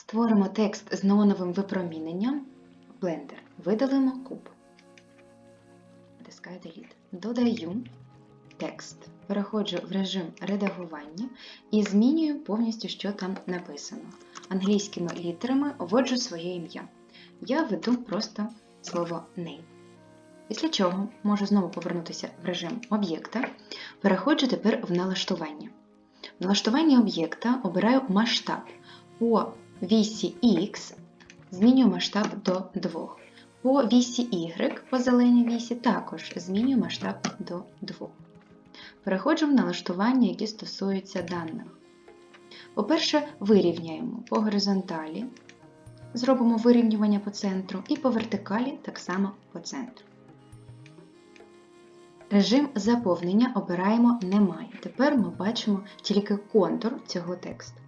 Створимо текст з неоновим випроміненням. Blender. Видалимо куб. Натискаю Delete. Додаю текст. Переходжу в режим редагування і змінюю повністю, що там написано. Англійськими літерами вводжу своє ім'я. Я веду просто слово name. Після чого можу знову повернутися в режим об'єкта. Переходжу тепер в налаштування. В налаштуванні об'єкта обираю масштаб. По вісі X змінюю масштаб до 2. По вісі Y, по зеленій вісі, також змінюю масштаб до 2. Переходжу в налаштування, які стосуються даних. По-перше, вирівняємо по горизонталі, зробимо вирівнювання по центру, і по вертикалі так само по центру. Режим заповнення обираємо Немає. Тепер ми бачимо тільки контур цього тексту.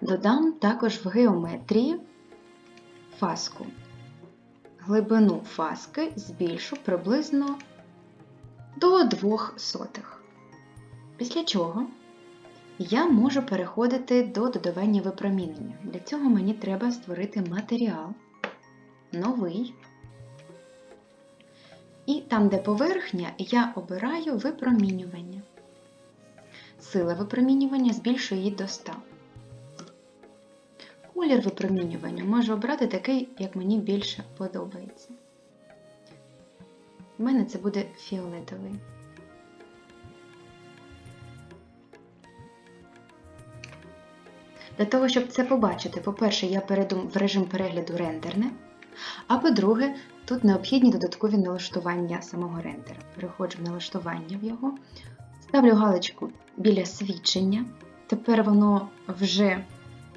Додам також в геометрії фаску. Глибину фаски збільшу приблизно до 2 сотих. Після чого я можу переходити до додавання випромінення. Для цього мені треба створити матеріал новий. І там, де поверхня, я обираю випромінювання. Сила випромінювання збільшую її до 100. Колір випромінювання можу обрати такий, як мені більше подобається. У мене це буде фіолетовий. Для того, щоб це побачити, по-перше, я перейду в режим перегляду рендерне, а по-друге, тут необхідні додаткові налаштування самого рендера. Переходжу в налаштування в його, ставлю галочку біля свідчення. Тепер воно вже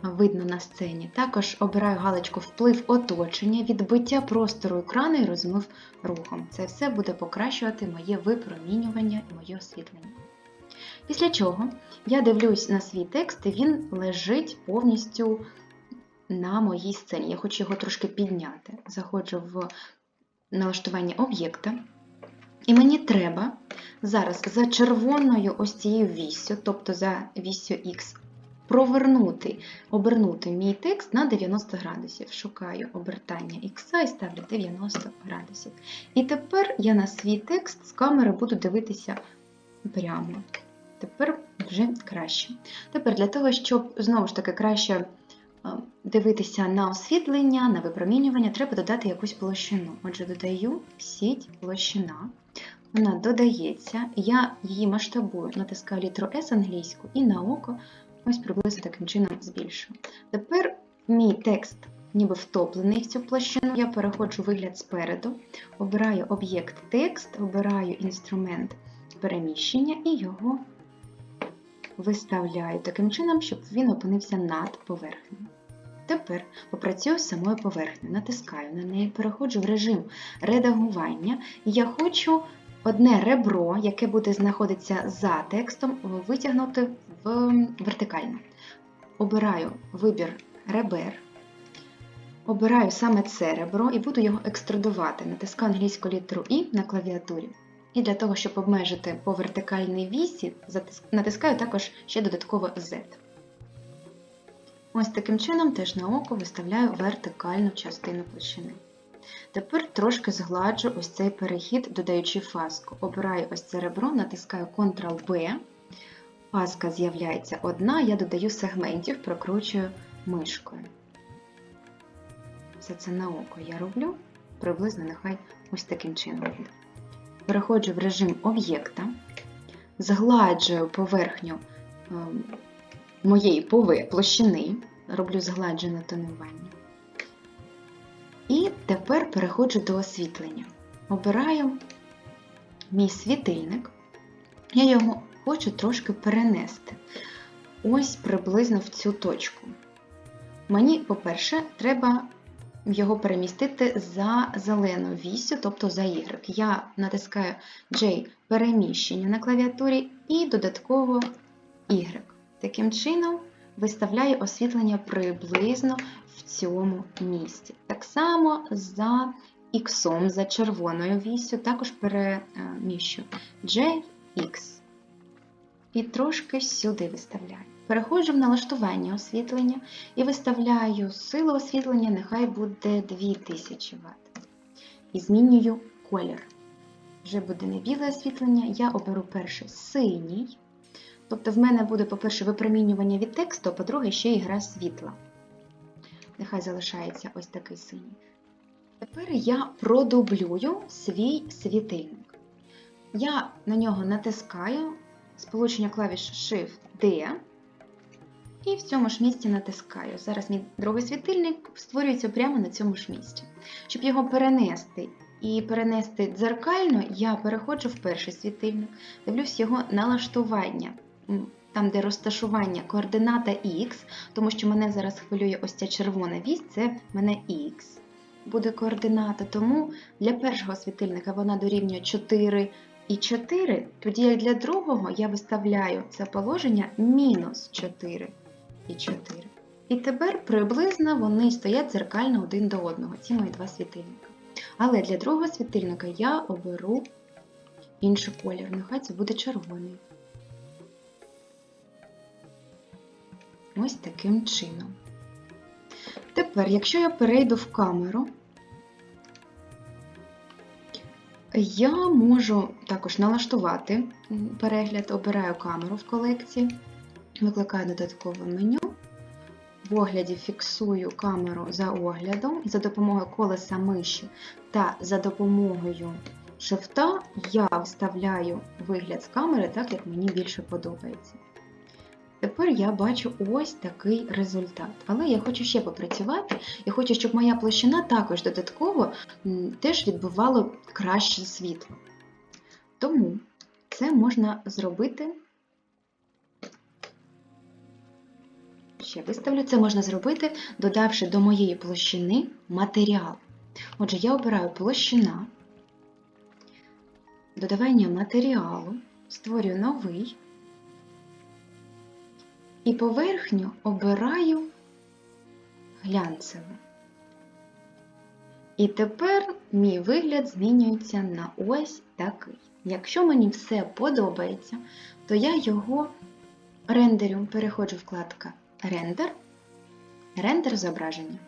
видно на сцені. Також обираю галочку Вплив оточення, відбиття простору екрану і розмив рухом. Це все буде покращувати моє випромінювання і моє освітлення. Після чого я дивлюсь на свій текст, і він лежить повністю на моїй сцені. Я хочу його трошки підняти. Заходжу в налаштування об'єкта. І мені треба зараз за червоною ось цією віссю, тобто за віссю X, провернути, обернути мій текст на 90 градусів. Шукаю обертання X і ставлю 90 градусів. І тепер я на свій текст з камери буду дивитися прямо. Тепер вже краще. Тепер для того, щоб знову ж таки краще е, дивитися на освітлення, на випромінювання, треба додати якусь площину. Отже, додаю сіть площина. Вона додається, я її масштабую, натискаю літеру S англійську і на око ось приблизно таким чином збільшую. Тепер мій текст ніби втоплений в цю площину. Я переходжу вигляд спереду, обираю об'єкт текст, обираю інструмент переміщення і його виставляю таким чином, щоб він опинився над поверхнею. Тепер попрацюю з самою поверхнею, натискаю на неї, переходжу в режим редагування, і я хочу одне ребро, яке буде знаходитися за текстом, витягнути вертикально. Обираю вибір ребер, обираю саме це ребро і буду його екструдувати. Натискаю англійську літеру І на клавіатурі. І для того, щоб обмежити по вертикальній вісі, натискаю також ще додатково Z. Ось таким чином теж на око виставляю вертикальну частину площини. Тепер трошки згладжу ось цей перехід, додаючи фаску. Обираю ось це ребро, натискаю Ctrl-B. Фаска з'являється одна, я додаю сегментів, прокручую мишкою. Все це на око я роблю, приблизно нехай ось таким чином буде. Переходжу в режим об'єкта, згладжую поверхню ем, моєї пови площини, роблю згладжене тонування. І тепер переходжу до освітлення. Обираю мій світильник, я його хочу трошки перенести. Ось приблизно в цю точку. Мені, по-перше, треба його перемістити за зелену вісю, тобто за Y. Я натискаю J переміщення на клавіатурі і додатково Y. Таким чином виставляю освітлення приблизно в цьому місці. Так само за X, за червоною вісю, також переміщу JX. І трошки сюди виставляю. переходжу в налаштування освітлення і виставляю силу освітлення, нехай буде 2000 Вт. І змінюю колір. Вже буде не біле освітлення, я оберу перше синій. Тобто в мене буде, по-перше, випромінювання від тексту, а по-друге, ще і гра світла. Нехай залишається ось такий синій. Тепер я продублюю свій світильник. Я на нього натискаю сполучення клавіш Shift-D і в цьому ж місці натискаю. Зараз мій другий світильник створюється прямо на цьому ж місці. Щоб його перенести і перенести дзеркально, я переходжу в перший світильник, дивлюсь його налаштування. Там, де розташування координата X, тому що мене зараз хвилює ось ця червона вісь, це в мене X. Буде координата, тому для першого світильника вона дорівнює 4 і 4, тоді як для другого я виставляю це положення мінус 4 і 4. І тепер приблизно вони стоять дзеркально один до одного, ці мої два світильника. Але для другого світильника я оберу інший колір, нехай це буде червоний. Ось таким чином. Тепер, якщо я перейду в камеру, я можу також налаштувати перегляд, обираю камеру в колекції, викликаю додаткове меню. В огляді фіксую камеру за оглядом за допомогою колеса миші та за допомогою шифта я вставляю вигляд з камери так, як мені більше подобається. Тепер я бачу ось такий результат. Але я хочу ще попрацювати і хочу, щоб моя площина також додатково теж відбивала краще світло. Тому це можна зробити. Ще виставлю, це можна зробити, додавши до моєї площини матеріал. Отже, я обираю площина, додавання матеріалу, створюю новий. І поверхню обираю глянцеву. І тепер мій вигляд змінюється на ось такий. Якщо мені все подобається, то я його рендерю, переходжу вкладка Рендер, рендер зображення.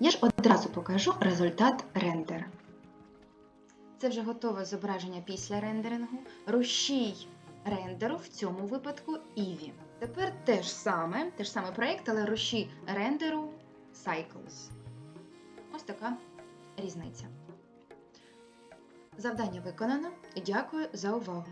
Я ж одразу покажу результат рендера. Це вже готове зображення після рендерингу. Рушій рендеру в цьому випадку Ivy. Тепер те ж саме, те ж саме проєкт, але руші рендеру Cycles. Ось така різниця. Завдання виконано дякую за увагу.